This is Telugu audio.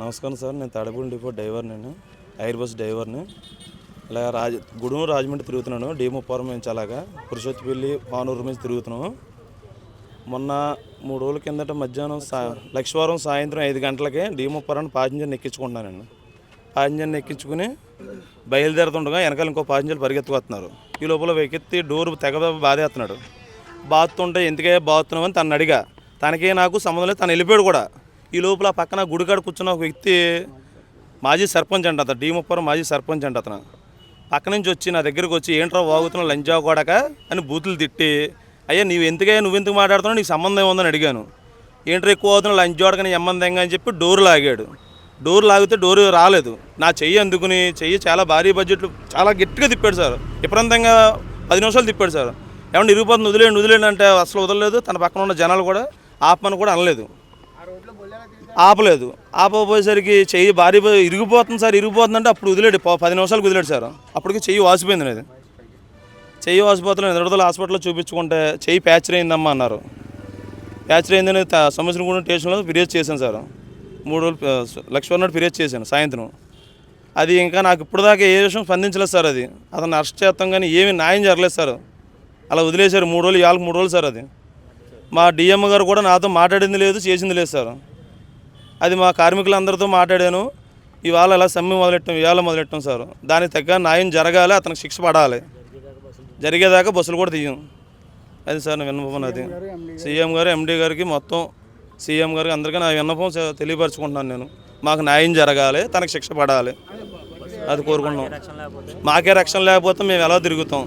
నమస్కారం సార్ నేను తాడపూడి డిపో డ్రైవర్ నేను ఎయిర్ బస్ డ్రైవర్ని ఇలా రాజ గుడుము రాజమండ్రి తిరుగుతున్నాను డి ముప్పారం నుంచి అలాగా పురుషోత్తిపల్లి పానూరు నుంచి తిరుగుతున్నాము. మొన్న మూడు రోజుల కిందట మధ్యాహ్నం సా లక్ష్మీవారం సాయంత్రం ఐదు గంటలకి డి ముప్పారం ప్యాసింజర్ని ఎక్కించుకుంటున్నానండి ప్యాసింజర్ని ఎక్కించుకుని బయలుదేరుతుండగా వెనకాల ఇంకో ప్యాసింజర్ పరిగెత్తుకొస్తున్నారు. ఈ లోపల వెకెత్తి డోర్ తెగ బాధేస్తున్నాడు. బాతుంటే ఎందుకే బాగుతున్నామని అని తను అడిగా. తనకే నాకు సంబంధం లేదు తను వెళ్ళిపోయాడు కూడా. ఈ లోపల పక్కన గుడికాడ కూర్చున్న ఒక వ్యక్తి మాజీ సర్పంచ్ అంట అతను. డీమప్పారం మాజీ సర్పంచ్ అంట అతను. పక్క నుంచి వచ్చి నా దగ్గరకు వచ్చి ఏంట్రా వాగుతున్నావు లంజా కొడక అని బూతులు తిట్టి అయ్యా నీవు ఎందుకే నువ్వు ఎందుకు మాట్లాడుతున్నావు? నీకు సంబంధం ఉందని అడిగాను. ఏంట్రా ఎక్కువ అవుతున్నావు లంజోడకని ఎమ్మందంగా అని చెప్పి డోర్ లాగాడు. డోర్ లాగితే డోర్ రాలేదు. నా చెయ్యి అందుకుని చెయ్యి చాలా భారీ బడ్జెట్లు చాలా గట్టిగా తిప్పాడు సార్. విపరీతంగా పది నిమిషాలు తిప్పాడు సార్. ఏమన్నా ఇరిగిపోతుంది? వదిలేండి వదిలేండి అంటే అసలు వదలలేదు. తన పక్కన ఉన్న జనాలు కూడా ఆపమని కూడా అనలేదు. ఆపలేదు. ఆపపోయేసరికి చెయ్యి భారీ ఇరిగిపోతుంది సార్ ఇరిగిపోతుంది అంటే అప్పుడు వదిలేడు. పది నిమిషాలకు వదిలేడు సార్. అప్పటికి చెయ్యి వాసిపోయింది అది చెయ్యి వాసిపోతలో ఎదురుదల హాస్పిటల్లో చూపించుకుంటే చెయ్యి ప్యాచర్ అయిందమ్మా అన్నారు. ప్యాచర్ అయిందని త- సంవత్సరం కూడా స్టేషన్లో ఫిర్యాదు చేశాను సార్. మూడు రోజులు లక్ష నాడు ఫిర్యాదు చేశాను సాయంత్రం. అది ఇంకా నాకు ఇప్పటిదాకా ఏ విషయం స్పందించలేదు సార్ అది. అతను అరెస్ట్ చేస్తాం కానీ ఏమీ న్యాయం జరగలేదు సార్. అలా వదిలేశారు. మూడు రోజులు ఇవాళ మూడు రోజులు సార్ అది. మా డిఎం గారు కూడా నాతో మాట్లాడింది లేదు చేసింది లేదు సార్. అది మా కార్మికులందరితో మాట్లాడాను. ఇవాళ అలా సమ్మె మొదలెట్టాం ఇవాళ మొదలెట్టాం సార్. దానికి తగ్గ న్యాయం జరగాలి అతనికి శిక్ష పడాలి. జరిగేదాకా బస్సులు కూడా తీయం. అది సార్ నా విన్నపం అది సీఎం గారు ఎండీ గారికి మొత్తం సీఎం గారికి అందరికీ నా విన్నపం తెలియపరచుకుంటున్నాను నేను. మాకు న్యాయం జరగాలి తనకు శిక్ష పడాలి. అది కోరుకుంటున్నాం. మాకే రక్షణ లేకపోతే మేము ఎలా తిరుగుతాం?